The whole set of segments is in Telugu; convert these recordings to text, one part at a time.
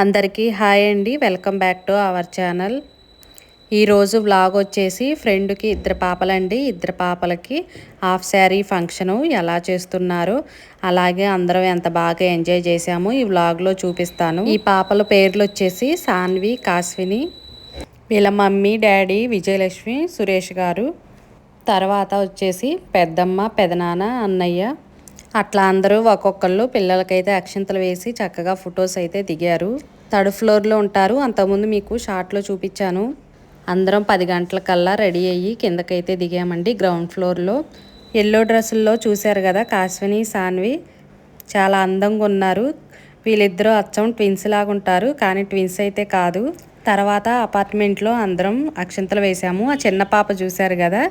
అందరికీ హాయ్ అండి. Welcome back to our channel. ఈరోజు వ్లాగ్ వచ్చేసి ఫ్రెండ్కి ఇద్దరు పాపలండి. ఇద్దరు పాపలకి హాఫ్ శారీ ఫంక్షను ఎలా చేస్తున్నారు అలాగే అందరం ఎంత బాగా ఎంజాయ్ చేశాము ఈ వ్లాగ్లో చూపిస్తాను. ఈ పాపల పేర్లు వచ్చేసి సాన్వి కాశ్విని వీళ్ళ మమ్మీ డాడీ విజయలక్ష్మి సురేష్ గారు. తర్వాత వచ్చేసి పెద్దమ్మ పెదనాన్న అన్నయ్య అట్లా అందరూ ఒక్కొక్కళ్ళు పిల్లలకైతే అక్షింతలు వేసి చక్కగా ఫొటోస్ అయితే దిగారు. థర్డ్ ఫ్లోర్లో ఉంటారు. అంతకుముందు మీకు షార్ట్లో చూపించాను. అందరం పది గంటలకల్లా రెడీ అయ్యి కిందకైతే దిగామండి గ్రౌండ్ ఫ్లోర్లో. ఎల్లో డ్రెస్సుల్లో చూశారు కదా కాశ్విని సాన్వి. చాలా అందంగా ఉన్నారు. వీళ్ళిద్దరూ అచ్చం ట్విన్స్ లాగా ఉంటారు. కానీ ట్విన్స్ అయితే కాదు. తర్వాత అపార్ట్మెంట్లో అందరం అక్షంతలు వేసాము ఆ చిన్న పాప చూశారు కదా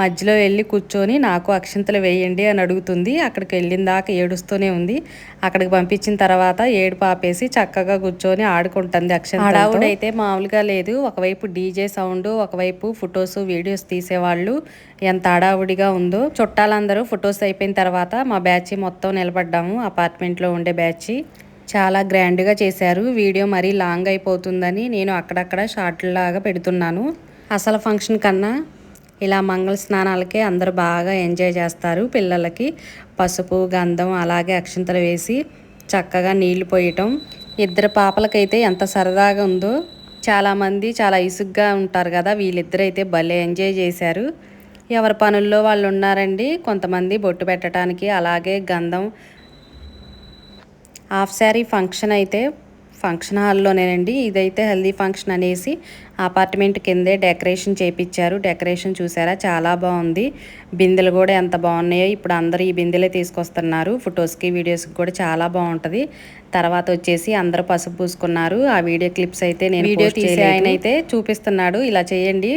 మధ్యలో వెళ్ళి కూర్చొని నాకు అక్షంతలు వేయండి అని అడుగుతుంది. అక్కడికి వెళ్ళిన దాకా ఏడుస్తూనే ఉంది. అక్కడికి పంపించిన తర్వాత ఏడు పాపేసి చక్కగా కూర్చొని ఆడుకుంటుంది అక్షంత అయితే మామూలుగా లేదు. ఒకవైపు డీజే సౌండ్ ఒకవైపు ఫొటోస్ వీడియోస్ తీసేవాళ్ళు. ఎంత హడావుడిగా ఉందో. చుట్టాలందరూ ఫొటోస్ అయిపోయిన తర్వాత మా బ్యాచ్ మొత్తం నిలబడ్డాము. అపార్ట్మెంట్లో ఉండే బ్యాచ్. చాలా గ్రాండ్గా చేశారు. వీడియో మరీ లాంగ్ అయిపోతుందని నేను అక్కడక్కడ షార్ట్లాగా పెడుతున్నాను. అసలు ఫంక్షన్ కన్నా ఇలా మంగళ స్నానాలకే అందరూ బాగా ఎంజాయ్ చేస్తారు పిల్లలకి. పసుపు గంధం అలాగే అక్షంతలు వేసి చక్కగా నీళ్ళు పోయటం. ఇద్దరు పాపలకైతే ఎంత సరదాగా ఉందో చాలామంది చాలా ఇసుగ్గా ఉంటారు కదా వీళ్ళిద్దరైతే భలే ఎంజాయ్ చేశారు. ఎవరి పనుల్లో వాళ్ళు ఉన్నారండి కొంతమంది బొట్టు పెట్టడానికి అలాగే గంధం హాఫ్ శారీ ఫంక్షన్ అయితే ఫంక్షన్ హాల్లోనేనండి. ఇదైతే హెల్దీ ఫంక్షన్ అనేసి అపార్ట్మెంట్ కిందే డెకరేషన్ చేపించారు డెకరేషన్ చూసారా? చాలా బాగుంది బిందెలు కూడా ఎంత బాగున్నాయో ఇప్పుడు అందరూ ఈ బిందెలే తీసుకొస్తున్నారు. ఫొటోస్కి వీడియోస్కి కూడా చాలా బాగుంటుంది తర్వాత వచ్చేసి అందరూ పసుపు పూసుకున్నారు. ఆ వీడియో క్లిప్స్ అయితే నేను వీడియో తీసి ఆయన అయితే చూపిస్తున్నాడు. ఇలా చేయండి.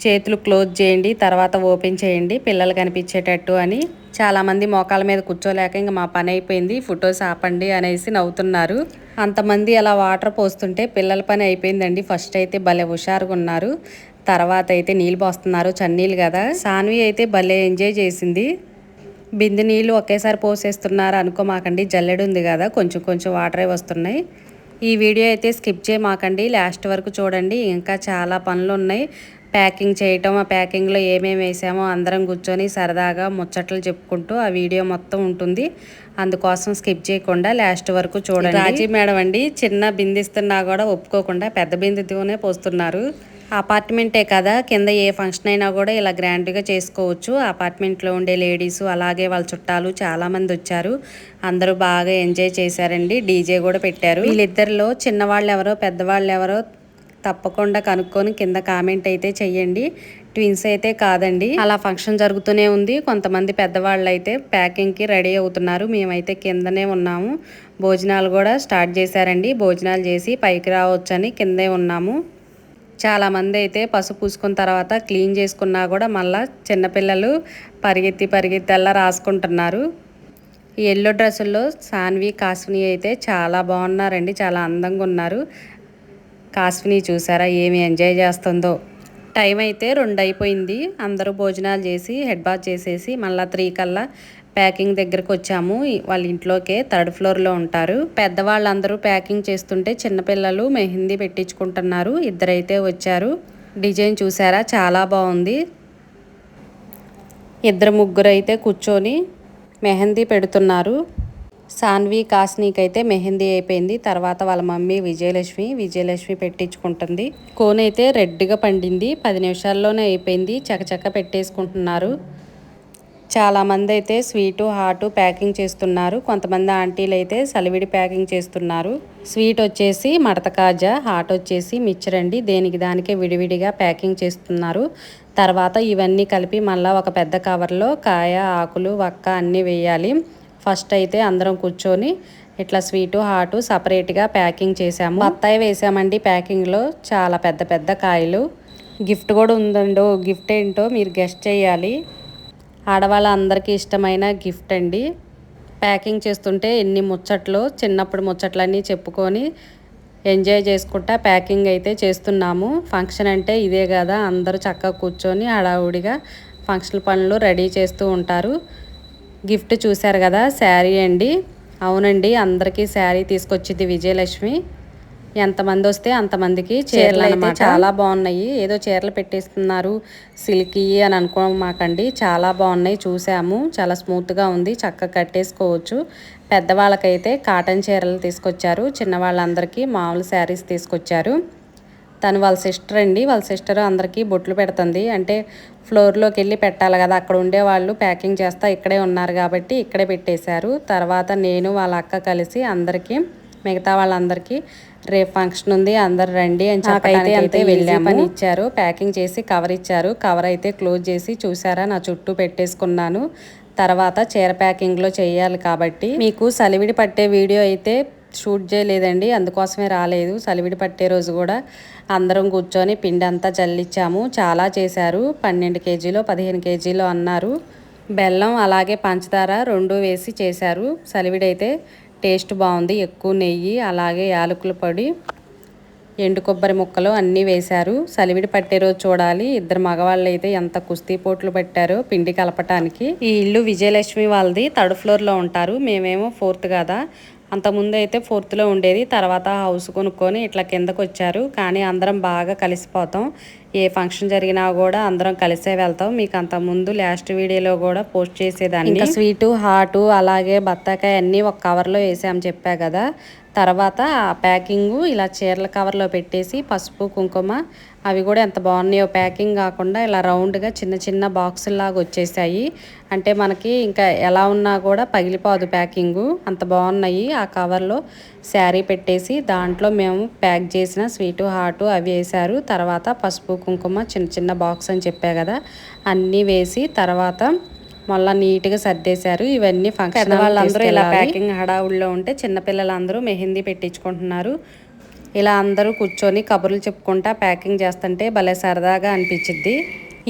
చేతులు క్లోజ్ చేయండి తర్వాత ఓపెన్ చేయండి పిల్లలు కనిపించేటట్టు అని చాలామంది మోకాల మీద కూర్చోలేక ఇంక మా పని అయిపోయింది ఫొటోస్ ఆపండి అనేసి నవ్వుతున్నారు. అంతమంది అలా వాటర్ పోస్తుంటే పిల్లల పని అయిపోయిందండి. ఫస్ట్ అయితే భలే హుషారుగా ఉన్నారు. తర్వాత అయితే నీళ్ళు పోస్తున్నారు చన్నీళ్ళు కదా. సాన్వి అయితే భలే ఎంజాయ్ చేసింది. బిందె నీళ్ళు ఒకేసారి పోసేస్తున్నారు అనుకోమాకండి జల్లెడు ఉంది కదా కొంచెం కొంచెం వాటరే వస్తున్నాయి. ఈ వీడియో అయితే స్కిప్ చేయమాకండి లాస్ట్ వరకు చూడండి ఇంకా చాలా పనులు ఉన్నాయి. ప్యాకింగ్ చేయటం ఆ ప్యాకింగ్లో ఏమేమి వేసామో అందరం కూర్చొని సరదాగా ముచ్చట్లు చెప్పుకుంటూ ఆ వీడియో మొత్తం ఉంటుంది. అందుకోసం స్కిప్ చేయకుండా లాస్ట్ వరకు చూడండి. రాజీ మేడం అండి చిన్న బిందిస్తున్నా కూడా ఒప్పుకోకుండా పెద్ద బిందెతోనే పోస్తున్నారు. అపార్ట్మెంటే కదా కింద ఏ ఫంక్షన్ అయినా కూడా ఇలా గ్రాండ్గా చేసుకోవచ్చు. అపార్ట్మెంట్లో ఉండే లేడీస్ అలాగే వాళ్ళ చుట్టాలు చాలామంది వచ్చారు. అందరూ బాగా ఎంజాయ్ చేశారండి. డీజే కూడా పెట్టారు. వీళ్ళిద్దరిలో చిన్నవాళ్ళు ఎవరో పెద్దవాళ్ళు ఎవరో తప్పకుండా కనుక్కొని కింద కామెంట్ అయితే చెయ్యండి. ట్విన్స్ అయితే కాదండి. అలా ఫంక్షన్ జరుగుతూనే ఉంది. కొంతమంది పెద్దవాళ్ళు అయితే ప్యాకింగ్కి రెడీ అవుతున్నారు. మేమైతే కిందనే ఉన్నాము. భోజనాలు కూడా స్టార్ట్ చేశారండి. భోజనాలు చేసి పైకి రావచ్చని కిందే ఉన్నాము. చాలామంది అయితే పసుపు పూసుకున్న తర్వాత క్లీన్ చేసుకున్నా కూడా మళ్ళీ చిన్నపిల్లలు పరిగెత్తి పరిగెత్తి అలా రాసుకుంటున్నారు ఎల్లో డ్రెస్సుల్లో సాన్వి కాశ్మీ అయితే చాలా బాగున్నారండి. చాలా అందంగా ఉన్నారు. కాస్విని చూసారా? ఏమి ఎంజాయ్ చేస్తుందో. టైం అయితే రెండు అయిపోయింది అందరూ భోజనాలు చేసి హెడ్ బాత్ చేసేసి మళ్ళీ త్రీ కల్లా ప్యాకింగ్ దగ్గరకు వచ్చాము. వాళ్ళ ఇంట్లోకే థర్డ్ ఫ్లోర్లో ఉంటారు. పెద్దవాళ్ళందరూ ప్యాకింగ్ చేస్తుంటే చిన్నపిల్లలు మెహందీ పెట్టించుకుంటున్నారు. ఇద్దరైతే వచ్చారు. డిజైన్ చూసారా? చాలా బాగుంది. ఇద్దరు ముగ్గురు అయితే కూర్చొని మెహందీ పెడుతున్నారు. సాన్వి కాస్నీకి అయితే మెహందీ అయిపోయింది. తర్వాత వాళ్ళ మమ్మీ విజయలక్ష్మి విజయలక్ష్మి పెట్టించుకుంటుంది. కోన్ అయితే రెడ్గా పండింది. పది నిమిషాల్లోనే అయిపోయింది. చకచక పెట్టేసుకుంటున్నారు. చాలామంది అయితే స్వీటు హాటు ప్యాకింగ్ చేస్తున్నారు. కొంతమంది ఆంటీలు అయితే సలివిడి ప్యాకింగ్ చేస్తున్నారు. స్వీట్ వచ్చేసి మడత కాజా హాట్ వచ్చేసి మిక్చర్ అండి దేనికి దానికే విడివిడిగా ప్యాకింగ్ చేస్తున్నారు. తర్వాత ఇవన్నీ కలిపి మళ్ళీ ఒక పెద్ద కవర్లో కాయ ఆకులు వక్క అన్నీ వేయాలి. ఫస్ట్ అయితే అందరం కూర్చొని ఇట్లా స్వీటు హాటు సపరేట్గా ప్యాకింగ్ చేసాము. బత్తాయి వేసామండి ప్యాకింగ్లో. చాలా పెద్ద పెద్ద కాయలు. గిఫ్ట్ కూడా ఉందండో గిఫ్ట్ ఏంటో మీరు గెస్ట్ చేయాలి. ఆడవాళ్ళందరికీ ఇష్టమైన గిఫ్ట్ అండి. ప్యాకింగ్ చేస్తుంటే ఎన్ని ముచ్చట్లు చిన్నప్పుడు ముచ్చట్లన్నీ చెప్పుకొని ఎంజాయ్ చేసుకుంటా ప్యాకింగ్ అయితే చేస్తున్నాము. ఫంక్షన్ అంటే ఇదే కదా అందరూ చక్కగా కూర్చొని హడావుడిగా ఫంక్షన్ పనులు రెడీ చేస్తూ ఉంటారు. గిఫ్ట్ చూశారు కదా శారీ అండి. అవునండి అందరికీ శారీ తీసుకొచ్చింది విజయలక్ష్మి. ఎంతమంది వస్తే అంతమందికి చీరలు అయితే చాలా బాగున్నాయి. ఏదో చీరలు పెట్టేస్తున్నారు సిల్కీ అని అనుకోమాకండి చాలా బాగున్నాయి చూసాము చాలా స్మూత్గా ఉంది చక్కగా కట్టేసుకోవచ్చు. పెద్దవాళ్ళకైతే కాటన్ చీరలు తీసుకొచ్చారు. చిన్నవాళ్ళందరికీ మామూలు శారీస్ తీసుకొచ్చారు. తను వాళ్ళ సిస్టర్ అండి. వాళ్ళ సిస్టర్ అందరికీ బొట్లు పెడుతుంది. అంటే ఫ్లోర్లోకి వెళ్ళి పెట్టాలి కదా అక్కడ ఉండేవాళ్ళు ప్యాకింగ్ చేస్తా ఇక్కడే ఉన్నారు కాబట్టి ఇక్కడే పెట్టేశారు. తర్వాత నేను వాళ్ళ అక్క కలిసి అందరికీ మిగతా వాళ్ళందరికీ రేపు ఫంక్షన్ ఉంది అందరు రండి అని చెప్పైతే అయితే వెళ్ళాము. పని ఇచ్చారు. ప్యాకింగ్ చేసి కవర్ ఇచ్చారు. కవర్ అయితే క్లోజ్ చేసి చూసారా నా చుట్టూ పెట్టేసుకున్నాను. తర్వాత చీర ప్యాకింగ్లో చేయాలి కాబట్టి. మీకు సలివిడి పట్టే వీడియో అయితే షూట్ చేయలేదండి. అందుకోసమే రాలేదు. సలివిడి పట్టే రోజు కూడా అందరం కూర్చొని పిండి అంతా జల్లిచ్చాము. చాలా చేశారు. పన్నెండు కేజీలో పదిహేను కేజీలో అన్నారు. బెల్లం అలాగే పంచదార రెండు వేసి చేశారు. సలివిడైతే టేస్ట్ బాగుంది. ఎక్కువ నెయ్యి అలాగే యాలకుల పొడి ఎండు కొబ్బరి ముక్కలు అన్నీ వేశారు. సలివిడి పట్టే రోజు చూడాలి. ఇద్దరు మగవాళ్ళు అయితే ఎంత కుస్తీ పోట్లు పెట్టారో పిండి కలపటానికి. ఈ ఇల్లు విజయలక్ష్మి వాళ్ళది. థర్డ్ ఫ్లోర్లో ఉంటారు. మేమేమో ఫోర్త్ కదా అంతకుముందు అయితే ఫోర్త్లో ఉండేది తర్వాత హౌస్ కొనుక్కొని ఇట్లా కిందకు వచ్చారు. కానీ అందరం బాగా కలిసిపోతాం. ఏ ఫంక్షన్ జరిగినా కూడా అందరం కలిసే వెళ్తాం. మీకు అంత ముందు లాస్ట్ వీడియోలో కూడా పోస్ట్ చేసేదాన్ని. ఇంకా స్వీటు హాటు అలాగే బత్తాకాయ అన్నీ ఒక కవర్లో వేసాము చెప్పా కదా. తర్వాత ఆ ప్యాకింగ్ ఇలా చీరల కవర్లో పెట్టేసి పసుపు కుంకుమ అవి కూడా ఎంత బాగున్నాయో ప్యాకింగ్ కాకుండా ఇలా రౌండ్గా చిన్న చిన్న బాక్సుల్లాగా వచ్చేసాయి. అంటే మనకి ఇంకా ఎలా ఉన్నా కూడా పగిలిపోదు ప్యాకింగు. అంత బాగున్నాయి. ఆ కవర్లో శారీ పెట్టేసి దాంట్లో మేము ప్యాక్ చేసిన స్వీటు హాటు అవి వేసారు తర్వాత పసుపు కుంకుమ చిన్న చిన్న బాక్స్ అని చెప్పా కదా అన్నీ వేసి తర్వాత మళ్ళీ నీట్గా సర్దేశారు. ఇవన్నీ ఫంక్షన్ వాళ్ళందరూ ఇలా ప్యాకింగ్ హడావుల్లో ఉంటే చిన్నపిల్లలందరూ మెహందీ పెట్టించుకుంటున్నారు. ఇలా అందరూ కూర్చొని కబుర్లు చెప్పుకుంటా ప్యాకింగ్ చేస్తుంటే భలే సరదాగా అనిపించిద్ది.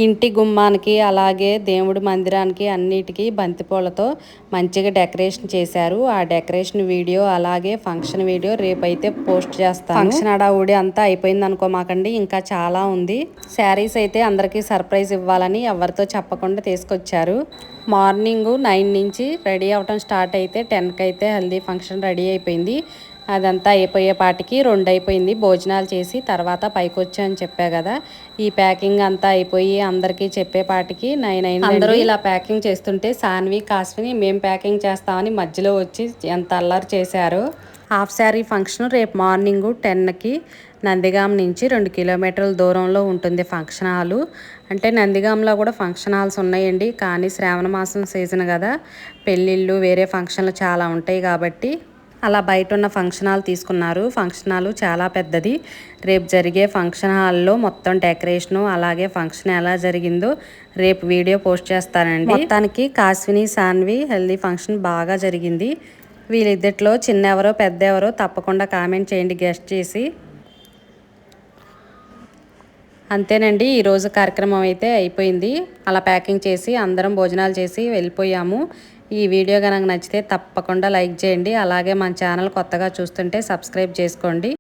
ఇంటి గుమ్మానికి అలాగే దేవుడి మందిరానికి అన్నిటికీ బంతిపూలతో మంచిగా డెకరేషన్ చేశారు. ఆ డెకరేషన్ వీడియో అలాగే ఫంక్షన్ వీడియో రేపైతే పోస్ట్ చేస్తాను. ఫంక్షన్ అడావుడి అంతా అయిపోయింది అనుకోమాకండి ఇంకా చాలా ఉంది. శారీస్ అయితే అందరికీ సర్ప్రైజ్ ఇవ్వాలని ఎవరితో చెప్పకుండా తీసుకొచ్చారు. మార్నింగ్ నైన్ నుంచి రెడీ అవటం స్టార్ట్ అయితే టెన్కి అయితే హెల్దీ ఫంక్షన్ రెడీ అయిపోయింది. అదంతా అయిపోయేపాటికి రెండు అయిపోయింది భోజనాలు చేసి తర్వాత పైకి వచ్చా అని చెప్పా కదా. ఈ ప్యాకింగ్ అంతా అయిపోయి అందరికీ చెప్పేపాటికి నైన్ అయిన అందరూ ఇలా ప్యాకింగ్ చేస్తుంటే సాన్వి కాశ్విని మేము ప్యాకింగ్ చేస్తామని మధ్యలో వచ్చి ఎంత అల్లరి చేశారు. హాఫ్ శారీ ఫంక్షన్ రేపు మార్నింగ్ టెన్కి నందిగాం నుంచి రెండు కిలోమీటర్ల దూరంలో ఉంటుంది ఫంక్షన్ హాలు. అంటే నందిగాంలో కూడా ఫంక్షన్ హాల్స్ ఉన్నాయండి. కానీ శ్రావణ మాసం సీజన్ కదా. పెళ్ళిళ్ళు వేరే ఫంక్షన్లు చాలా ఉంటాయి కాబట్టి అలా బయట ఉన్న ఫంక్షన్ హాల్ తీసుకున్నారు. ఫంక్షన్ హాల్ చాలా పెద్దది. రేపు జరిగే ఫంక్షన్ హాల్లో మొత్తం డెకరేషను అలాగే ఫంక్షన్ ఎలా జరిగిందో రేపు వీడియో పోస్ట్ చేస్తానండి. మొత్తానికి కాశ్విని సాన్వి హెల్దీ ఫంక్షన్ బాగా జరిగింది. వీళ్ళిద్దట్లో చిన్న ఎవరో పెద్ద ఎవరో తప్పకుండా కామెంట్ చేయండి గెస్ట్ చేసి. అంతేనండి ఈరోజు కార్యక్రమం అయితే అయిపోయింది. అలా ప్యాకింగ్ చేసి అందరం భోజనాలు చేసి వెళ్ళిపోయాము. ఈ వీడియో కనుక నచ్చితే తప్పకుండా లైక్ చేయండి. అలాగే మన ఛానల్ కొత్తగా చూస్తుంటే సబ్స్క్రైబ్ చేసుకోండి.